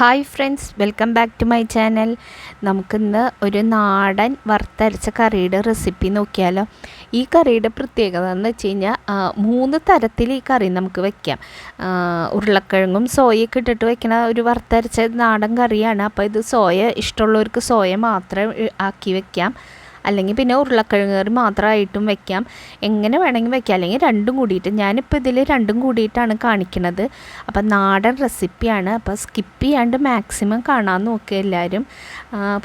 Hi friends welcome back to my channel. നമുക്കിന്ന് ഒരു നാടൻ വറുത്തരച്ച കറിയുടെ റെസിപ്പി നോക്കിയാലോ. ഈ കറിയുടെ പ്രത്യേകത എന്ന് വെച്ച് കഴിഞ്ഞാൽ മൂന്ന് തരത്തിൽ ഈ കറി നമുക്ക് വെക്കാം. ഉരുളക്കിഴങ്ങും സോയൊക്കെ ഇട്ടിട്ട് വെക്കുന്ന ഒരു വറുത്തരച്ച നാടൻ കറിയാണ്. അപ്പോൾ ഇത് സോയ ഇഷ്ടമുള്ളവർക്ക് സോയ മാത്രം ആക്കി വെക്കാം. അല്ലെങ്കിൽ പിന്നെ ഉരുളക്കിഴങ്ങ് കറി മാത്രമായിട്ടും വെക്കാം. എങ്ങനെ വേണമെങ്കിൽ വെക്കാം. അല്ലെങ്കിൽ രണ്ടും കൂടിയിട്ട്. ഞാനിപ്പോൾ ഇതിൽ രണ്ടും കൂടിയിട്ടാണ് കാണിക്കുന്നത് അപ്പം നാടൻ റെസിപ്പിയാണ്. അപ്പോൾ സ്കിപ്പ് ചെയ്യാണ്ട് മാക്സിമം കാണാൻ നോക്കുക എല്ലാവരും.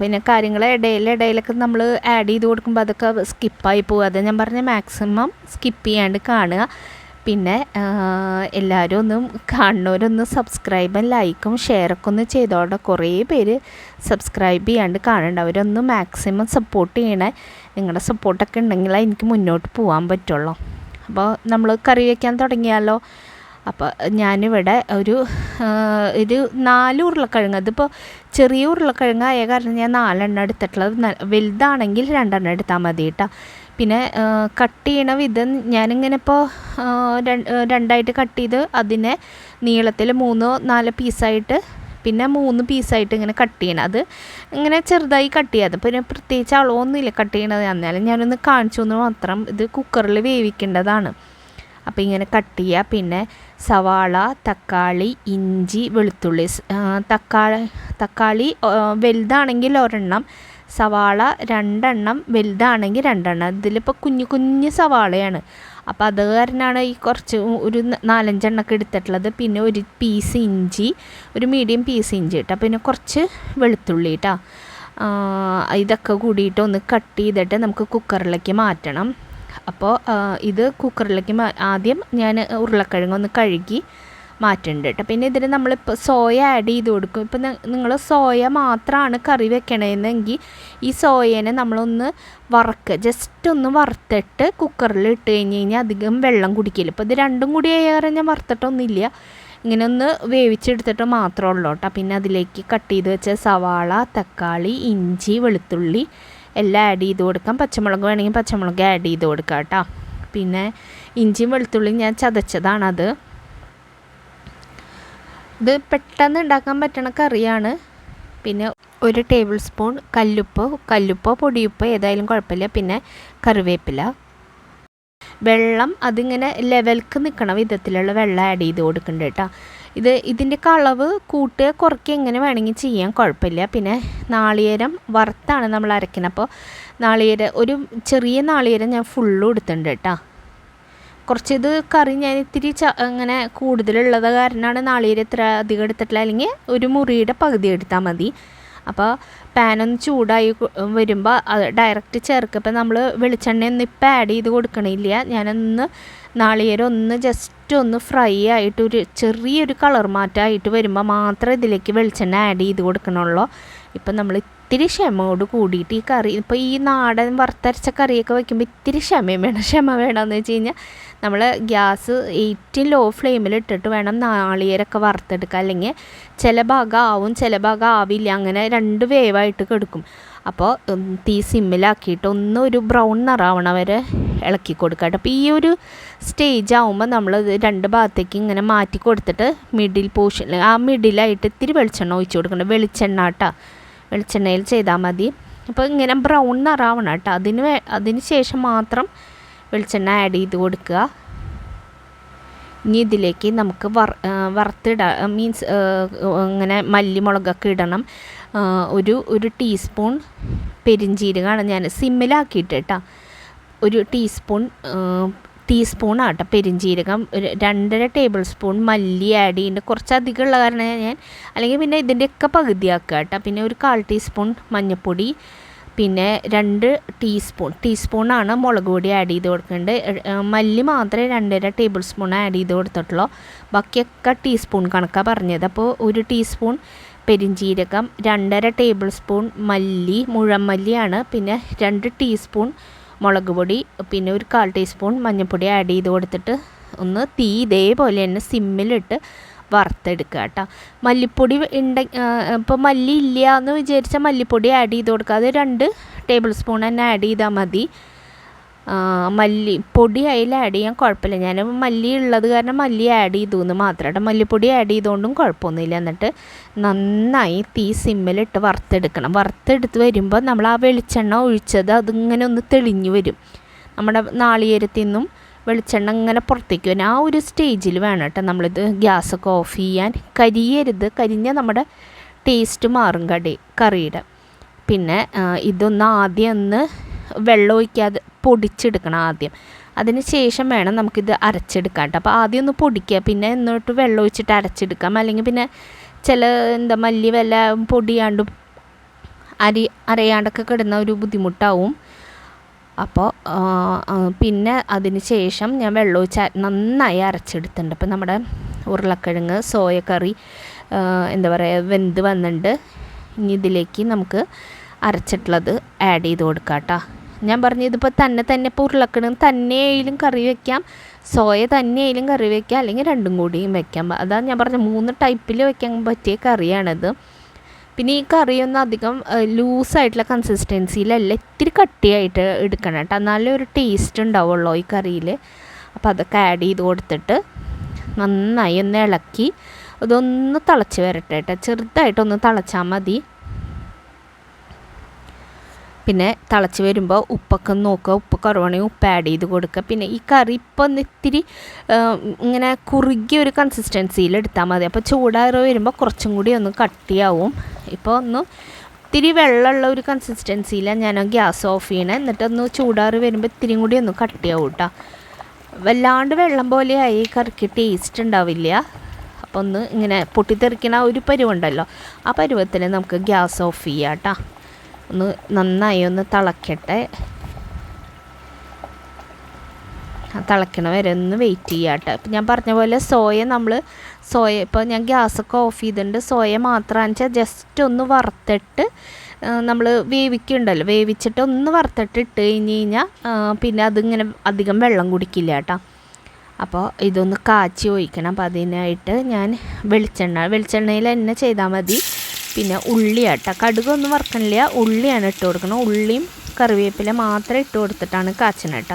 പിന്നെ കാര്യങ്ങൾ ഇടയിൽ ഇടയിലൊക്കെ നമ്മൾ ആഡ് ചെയ്ത് കൊടുക്കുമ്പോൾ അതൊക്കെ സ്കിപ്പായി പോകും. അത് ഞാൻ പറഞ്ഞ മാക്സിമം സ്കിപ്പ് ചെയ്യാണ്ട് കാണുക. പിന്നെ എല്ലാവരും ഒന്നും കാണുന്നവരൊന്ന് സബ്സ്ക്രൈബും ലൈക്കും ഷെയറൊക്കെ ഒന്ന് ചെയ്തോടെ കുറേ പേര് സബ്സ്ക്രൈബ് ചെയ്യാണ്ട് കാണുന്നുണ്ട്. അവരൊന്ന് മാക്സിമം സപ്പോർട്ട് ചെയ്യണേ. നിങ്ങളുടെ സപ്പോർട്ടൊക്കെ ഉണ്ടെങ്കിലേ എനിക്ക് മുന്നോട്ട് പോകാൻ പറ്റുള്ളൂ. അപ്പോൾ നമ്മൾ കറി വയ്ക്കാൻ തുടങ്ങിയാലോ? അപ്പോൾ ഞാനിവിടെ ഒരു ഒരു നാല് ഉരുളക്കിഴങ്ങ്. അതിപ്പോൾ ചെറിയ ഉരുളക്കിഴങ്ങ് ആയ കാരണം ഞാൻ നാലെണ്ണം എടുത്തിട്ടുള്ളത്. വലുതാണെങ്കിൽ രണ്ടെണ്ണം എടുത്താൽ മതി കേട്ടോ. പിന്നെ കട്ട് ചെയ്യണ വിധം ഞാനിങ്ങനെ ഇപ്പോൾ രണ്ടായിട്ട് കട്ട് ചെയ്ത് അതിനെ നീളത്തിൽ മൂന്നോ നാല് പീസായിട്ട് പിന്നെ മൂന്ന് പീസായിട്ട് ഇങ്ങനെ കട്ട് ചെയ്യണം. അത് ഇങ്ങനെ ചെറുതായി കട്ട് ചെയ്യാതെ പിന്നെ പ്രത്യേകിച്ച് അളവൊന്നുമില്ല കട്ട് ചെയ്യണത്. എന്നാലും ഞാനൊന്ന് കാണിച്ചു എന്ന് മാത്രം. ഇത് കുക്കറിൽ വേവിക്കേണ്ടതാണ്. അപ്പോൾ ഇങ്ങനെ കട്ട് ചെയ്യുക പിന്നെ സവാള തക്കാളി ഇഞ്ചി വെളുത്തുള്ളി തക്കാളി തക്കാളി വലുതാണെങ്കിൽ ഒരെണ്ണം സവാള രണ്ടെണ്ണം വലുതാണെങ്കിൽ രണ്ടെണ്ണം. ഇതിലിപ്പോൾ കുഞ്ഞു കുഞ്ഞു സവാളയാണ്. അപ്പോൾ അത് കാരണമാണ് ഈ കുറച്ച് ഒരു നാലഞ്ചെണ്ണം നാലഞ്ചെണ്ണൊക്കെ എടുത്തിട്ടുള്ളത്. പിന്നെ ഒരു പീസ് ഇഞ്ചി ഒരു മീഡിയം പീസ് ഇഞ്ചി കേട്ടോ പിന്നെ കുറച്ച് വെളുത്തുള്ളി കേട്ടോ ഇതൊക്കെ കൂടിയിട്ട് ഒന്ന് കട്ട് ചെയ്തിട്ട് നമുക്ക് കുക്കറിലേക്ക് മാറ്റണം. അപ്പോൾ ഇത് കുക്കറിലേക്ക് ആദ്യം ഞാൻ ഉരുളക്കിഴങ്ങ് ഒന്ന് കഴുകി മാറ്റുന്നുണ്ട് കേട്ടോ പിന്നെ ഇതിൽ നമ്മളിപ്പോൾ സോയ ആഡ് ചെയ്ത് കൊടുക്കും. ഇപ്പം നിങ്ങൾ സോയ മാത്രമാണ് കറി വെക്കണമെന്നെങ്കിൽ ഈ സോയേനെ നമ്മളൊന്ന് വറക്കുക ജസ്റ്റ് ഒന്ന് വറുത്തിട്ട് കുക്കറിൽ ഇട്ട് കഴിഞ്ഞ് കഴിഞ്ഞാൽ അധികം വെള്ളം കുടിക്കില്ല. ഇപ്പോൾ ഇത് രണ്ടും കൂടി ഏറെ ഞാൻ വറുത്തിട്ടൊന്നുമില്ല ഇങ്ങനെ ഒന്ന് വേവിച്ചെടുത്തിട്ട് മാത്രമേ ഉള്ളൂ കേട്ടോ പിന്നെ അതിലേക്ക് കട്ട് ചെയ്ത് വെച്ച സവാള തക്കാളി ഇഞ്ചി വെളുത്തുള്ളി എല്ലാം ആഡ് ചെയ്ത് കൊടുക്കാം. പച്ചമുളക് വേണമെങ്കിൽ പച്ചമുളക് ആഡ് ചെയ്ത് കൊടുക്കാം കേട്ടോ പിന്നെ ഇഞ്ചിയും വെളുത്തുള്ളിയും ഞാൻ ചതച്ചതാണത്. ഇത് പെട്ടെന്ന് ഉണ്ടാക്കാൻ പറ്റണ കറിയാണ് പിന്നെ ഒരു ടേബിൾ സ്പൂൺ കല്ലുപ്പ് കല്ലുപ്പോ പൊടിയുപ്പോ ഏതായാലും കുഴപ്പമില്ല. പിന്നെ കറിവേപ്പില. വെള്ളം അതിങ്ങനെ ലെവൽക്ക് നിൽക്കണ വിധത്തിലുള്ള വെള്ളം ആഡ് ചെയ്ത് കൊടുക്കുന്നുണ്ട് കേട്ടോ ഇത് ഇതിന്റെ കളവ് കൂട്ടുക കുറയ്ക്കുക എങ്ങനെ വേണമെങ്കിൽ ചെയ്യാൻ കുഴപ്പമില്ല. പിന്നെ നാളികേരം വറുത്താണ് നമ്മൾ അരക്കുന്നത് അപ്പോൾ നാളികേരം ഒരു ചെറിയ നാളികേരം ഞാൻ ഫുള്ളും എടുത്തിട്ടുണ്ട് കേട്ടോ കുറച്ച് ഇത് കറി ഞാൻ ഇത്തിരി ച അങ്ങനെ കൂടുതലുള്ളത് കാരണമാണ് നാളികേരം ഇത്ര അധികം എടുത്തിട്ടില്ല. അല്ലെങ്കിൽ ഒരു മുറിയുടെ പകുതി എടുത്താൽ മതി. അപ്പോൾ പാനൊന്ന് ചൂടായി വരുമ്പോൾ അത് ഡയറക്റ്റ് ചേർക്കുക ഇപ്പം നമ്മൾ വെളിച്ചെണ്ണയൊന്നും ഇപ്പം ആഡ് ചെയ്ത് കൊടുക്കണില്ല. ഞാനൊന്ന് നാളികേരം ഒന്ന് ജസ്റ്റ് ഒന്ന് ഫ്രൈ ആയിട്ട് ഒരു ചെറിയൊരു കളർ മാറ്റമായിട്ട് വരുമ്പോൾ മാത്രമേ ഇതിലേക്ക് വെളിച്ചെണ്ണ ആഡ് ചെയ്ത് കൊടുക്കണുള്ളൂ. ഇപ്പം നമ്മൾ ഇത്തിരി ക്ഷമയോട് കൂടിയിട്ട് ഈ കറി ഇപ്പോൾ ഈ നാടൻ വറുത്തരച്ച കറിയൊക്കെ വയ്ക്കുമ്പോൾ ഇത്തിരി ക്ഷമയും വേണം. ക്ഷമ വേണമെന്ന് വെച്ച് കഴിഞ്ഞാൽ നമ്മൾ ഗ്യാസ് ഏറ്റവും ലോ ഫ്ലെയിമിൽ ഇട്ടിട്ട് വേണം നാളികേരമൊക്കെ വറുത്തെടുക്കുക അല്ലെങ്കിൽ ചില ഭാഗം ആവും ചില ഭാഗം ആവില്ല. അങ്ങനെ രണ്ട് വേവായിട്ട് കെടുക്കും. അപ്പോൾ തീ സിമ്മിലാക്കിയിട്ട് ഒന്ന് ഒരു ബ്രൗൺ നിറാവണ വരെ ഇളക്കി കൊടുക്കുക അപ്പോൾ ഈ ഒരു സ്റ്റേജ് ആകുമ്പോൾ നമ്മൾ രണ്ട് ഭാഗത്തേക്ക് ഇങ്ങനെ മാറ്റി കൊടുത്തിട്ട് മിഡിൽ പോർഷൻ ആ മിഡിലായിട്ട് ഇത്തിരി വെളിച്ചെണ്ണ ഒഴിച്ച് കൊടുക്കണം വെളിച്ചെണ്ണ കേട്ടോ വെളിച്ചെണ്ണയിൽ ചെയ്താൽ മതി. അപ്പോൾ ഇങ്ങനെ ബ്രൗൺ നിറാവണം കേട്ടോ. അതിന് അതിന് ശേഷം മാത്രം വെളിച്ചെണ്ണ ആഡ് ചെയ്ത് കൊടുക്കുക. ഇനി ഇതിലേക്ക് നമുക്ക് വർ വറുത്തിടാം മീൻസ് ഇങ്ങനെ മല്ലിമുളകൊക്കെ ഇടണം. ആ, ഒരു ഒരു ടീസ്പൂൺ പെരിഞ്ജീരകമാണ് ഞാൻ സിമ്മിലാക്കിയിട്ട് കേട്ടോ. ഒരു ടീസ്പൂൺ ടീസ്പൂണാണ് കേട്ടോ പെരിഞ്ജീരകം ഒരു രണ്ടര ടേബിൾ സ്പൂൺ മല്ലി ആഡ് ചെയ്യുന്നുണ്ട് കുറച്ചധികം ഉള്ള കാരണം ഞാൻ അല്ലെങ്കിൽ പിന്നെ ഇതിന്റെയൊക്കെ പകുതിയാക്കുക കേട്ടോ പിന്നെ ഒരു കാൽ ടീസ്പൂൺ മഞ്ഞൾപ്പൊടി പിന്നെ രണ്ട് ടീസ്പൂൺ ടീസ്പൂണാണ് മുളക് പൊടി ആഡ് ചെയ്ത് കൊടുക്കേണ്ടത് മല്ലി മാത്രമേ രണ്ടര ടേബിൾ സ്പൂൺ ആഡ് ചെയ്ത് കൊടുത്തിട്ടുള്ളൂ. ബാക്കിയൊക്കെ ടീസ്പൂൺ കണക്കാണ് പറഞ്ഞത്. അപ്പോൾ ഒരു ടീസ്പൂൺ പെരിഞ്ജീരകം രണ്ടര ടേബിൾ സ്പൂൺ മല്ലി മുഴമല്ലിയാണ് പിന്നെ രണ്ട് ടീസ്പൂൺ മുളക് പൊടി പിന്നെ ഒരു കാൽ ടീസ്പൂൺ മഞ്ഞൾപ്പൊടി ആഡ് ചെയ്ത് കൊടുത്തിട്ട് ഒന്ന് തീ ഇതേപോലെ തന്നെ സിമ്മിലിട്ട് വറുത്തെടുക്കുക കേട്ടോ. മല്ലിപ്പൊടി ഉണ്ട ഇപ്പോൾ മല്ലി ഇല്ല എന്ന് വിചാരിച്ചാൽ മല്ലിപ്പൊടി ആഡ് ചെയ്ത് കൊടുക്കുക. അത് രണ്ട് ടേബിൾ സ്പൂൺ തന്നെ ആഡ് ചെയ്താൽ മതി. മല്ലി പൊടി അതിൽ ആഡ് ചെയ്യാൻ കുഴപ്പമില്ല. ഞാൻ മല്ലി ഉള്ളത് കാരണം മല്ലി ആഡ് ചെയ്തു എന്ന് മാത്രമായിട്ട് മല്ലിപ്പൊടി ആഡ് ചെയ്തുകൊണ്ടും കുഴപ്പമൊന്നുമില്ല. എന്നിട്ട് നന്നായി തീ സിമ്മിലിട്ട് വറുത്തെടുക്കണം. വറുത്തെടുത്ത് വരുമ്പോൾ നമ്മൾ ആ വെളിച്ചെണ്ണ ഒഴിച്ചത് അതിങ്ങനെ ഒന്ന് തെളിഞ്ഞു വരും. നമ്മുടെ നാളികേരത്തിൽ നിന്നും വെളിച്ചെണ്ണ ഇങ്ങനെ പുറത്തേക്ക് വരും. ആ ഒരു സ്റ്റേജിൽ വേണം കേട്ടോ നമ്മളിത് ഗ്യാസൊക്കെ ഓഫ് ചെയ്യാൻ. കരിയരുത്. കരിഞ്ഞ നമ്മുടെ ടേസ്റ്റ് മാറും കടി കറിയുടെ. പിന്നെ ഇതൊന്ന് ആദ്യം ഒന്ന് വെള്ളം ഒഴിക്കാതെ പൊടിച്ചെടുക്കണം ആദ്യം. അതിന് ശേഷം വേണം നമുക്കിത് അരച്ചെടുക്കാൻ കേട്ടോ അപ്പോൾ ആദ്യം ഒന്ന് പൊടിക്കുക. പിന്നെ എന്നിട്ട് വെള്ളം ഒഴിച്ചിട്ട് അരച്ചെടുക്കാം. അല്ലെങ്കിൽ പിന്നെ ചില എന്താ മല്ലി വല്ല പൊടിയാണ്ടും അരി അരയാണ്ടൊക്കെ കിടന്ന ഒരു ബുദ്ധിമുട്ടാവും. അപ്പോൾ പിന്നെ അതിന് ശേഷം ഞാൻ വെള്ളം ഒഴിച്ച് നന്നായി അരച്ചെടുത്തിട്ടുണ്ട്. അപ്പോൾ നമ്മുടെ ഉരുളക്കിഴങ്ങ് സോയ കറി എന്താ പറയുക വെന്ത് വന്നിട്ടുണ്ട്. ഇനി ഇതിലേക്ക് നമുക്ക് അരച്ചിട്ടുള്ളത് ആഡ് ചെയ്ത് കൊടുക്കാം കേട്ടോ ഞാൻ പറഞ്ഞു ഇതിപ്പോൾ തന്നെ തന്നെ ഇപ്പോൾ ഉരുളക്കിഴങ്ങ് തന്നെയായാലും കറി വെക്കാം. സോയ തന്നെയായാലും കറി വെക്കാം. അല്ലെങ്കിൽ രണ്ടും കൂടിയും വെക്കാം. അതാണ് ഞാൻ പറഞ്ഞ മൂന്ന് ടൈപ്പിൽ വെക്കാൻ പറ്റിയ കറിയാണത്. പിന്നെ ഈ കറിയൊന്നും അധികം ലൂസായിട്ടുള്ള കൺസിസ്റ്റൻസിയിലല്ല ഇത്തിരി കട്ടിയായിട്ട് എടുക്കണം കേട്ടോ. എന്നാലേ ഒരു ടേസ്റ്റ് ഉണ്ടാവുള്ളൂ ഈ കറിയിൽ അപ്പോൾ അതൊക്കെ ആഡ് ചെയ്ത് കൊടുത്തിട്ട് നന്നായി ഒന്ന് ഇളക്കി അതൊന്ന് തിളച്ച് വരട്ടെ കേട്ടോ. ചെറുതായിട്ടൊന്ന് തിളച്ചാൽ മതി. പിന്നെ തിളച്ച് വരുമ്പോൾ ഉപ്പൊക്കെ നോക്കുക. ഉപ്പ് കുറവാണെങ്കിൽ ഉപ്പ് ആഡ് ചെയ്ത് കൊടുക്കുക. പിന്നെ ഈ കറി ഇപ്പോൾ ഒന്ന് ഇത്തിരി ഇങ്ങനെ കുറുകിയ ഒരു കൺസിസ്റ്റൻസിയിൽ എടുത്താൽ മതി. അപ്പോൾ ചൂടാറി വരുമ്പോൾ കുറച്ചും കൂടി ഒന്ന് കട്ടിയാവും. ഇപ്പോൾ ഒന്ന് ഇത്തിരി വെള്ളമുള്ള ഒരു കൺസിസ്റ്റൻസിയിലാണ് ഞാൻ ഗ്യാസ് ഓഫ് ചെയ്യണേ. എന്നിട്ടൊന്ന് ചൂടാറി വരുമ്പോൾ ഇത്തിരിയും കൂടി ഒന്ന് കട്ടിയാവും കേട്ടോ വല്ലാണ്ട് വെള്ളം പോലെയായി കറിക്ക് ടേസ്റ്റ് ഉണ്ടാവില്ല. അപ്പോൾ ഒന്ന് ഇങ്ങനെ പൊട്ടിത്തെറിക്കണ ഒരു പരുവുണ്ടല്ലോ. ആ പരുവത്തിൽ നമുക്ക് ഗ്യാസ് ഓഫ് ചെയ്യാം കേട്ടോ ഒന്ന് നന്നായി ഒന്ന് തിളക്കട്ടെ. തിളക്കണ വരെ ഒന്ന് വെയിറ്റ് ചെയ്യാം കേട്ടോ ഇപ്പം ഞാൻ പറഞ്ഞ പോലെ സോയ നമ്മൾ സോയ ഇപ്പോൾ ഞാൻ ഗ്യാസൊക്കെ ഓഫ് ചെയ്തിട്ടുണ്ട്. സോയ മാത്രമാണെന്ന് വെച്ചാൽ ജസ്റ്റ് ഒന്ന് വറുത്തിട്ട് നമ്മൾ വേവിക്കുന്നുണ്ടല്ലോ. വേവിച്ചിട്ട് ഒന്ന് വറുത്തിട്ട് ഇട്ട് കഴിഞ്ഞ് കഴിഞ്ഞാൽ പിന്നെ അതിങ്ങനെ അധികം വെള്ളം കുടിക്കില്ല കേട്ടോ. അപ്പോൾ ഇതൊന്ന് കാച്ചി ഒഴിക്കണം. അപ്പോൾ അതിനായിട്ട് ഞാൻ വെളിച്ചെണ്ണ വെളിച്ചെണ്ണയിൽ തന്നെ ചെയ്താൽ മതി. പിന്നെ ഉള്ളിയാട്ടോ കടുകൊന്നും വറുക്കണില്ല. ഉള്ളിയാണ് ഇട്ട് കൊടുക്കണം ഉള്ളിയും കറിവേപ്പില മാത്രം ഇട്ട് കൊടുത്തിട്ടാണ് കാച്ചണേട്ട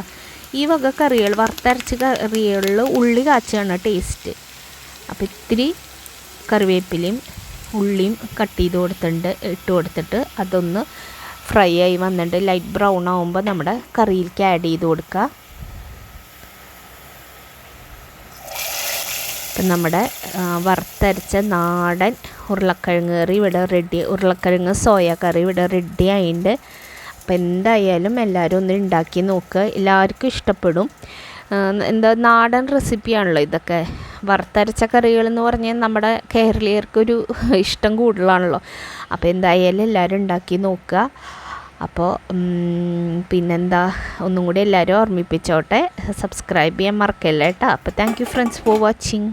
ഈ വക കറികൾ വറുത്തരച്ച് കറികളിൽ ഉള്ളി കാച്ചുകയാണ് ടേസ്റ്റ്. അപ്പോൾ ഇത്തിരി കറിവേപ്പിലയും ഉള്ളിയും കട്ട് ചെയ്ത് കൊടുത്തിട്ടുണ്ട്. ഇട്ട് കൊടുത്തിട്ട് അതൊന്ന് ഫ്രൈ ആയി വന്നിട്ട് ലൈറ്റ് ബ്രൗൺ ആകുമ്പോൾ നമ്മുടെ കറിയിലേക്ക് ആഡ് ചെയ്ത് കൊടുക്കുക. നമ്മുടെ വറുത്തരച്ച നാടൻ ഉരുളക്കിഴങ്ങ് കറി ഇവിടെ റെഡി ഉരുളക്കിഴങ്ങ് സോയ കറി ഇവിടെ റെഡി ആയിണ്ട്. അപ്പം എന്തായാലും എല്ലാവരും ഒന്ന് ഉണ്ടാക്കി നോക്കുക എല്ലാവർക്കും ഇഷ്ടപ്പെടും. എന്താ നാടൻ റെസിപ്പിയാണല്ലോ ഇതൊക്കെ. വറുത്തരച്ച കറികൾ എന്ന് പറഞ്ഞാൽ നമ്മുടെ കേരളീയർക്കൊരു ഇഷ്ടം കൂടുതലാണല്ലോ. അപ്പോൾ എന്തായാലും എല്ലാവരും ഉണ്ടാക്കി നോക്കുക അപ്പോൾ പിന്നെന്താ? ഒന്നും കൂടി എല്ലാവരും ഓർമ്മിപ്പിച്ചോട്ടെ. സബ്സ്ക്രൈബ് ചെയ്യാൻ മറക്കല്ല കേട്ടോ അപ്പോൾ thank you friends for watching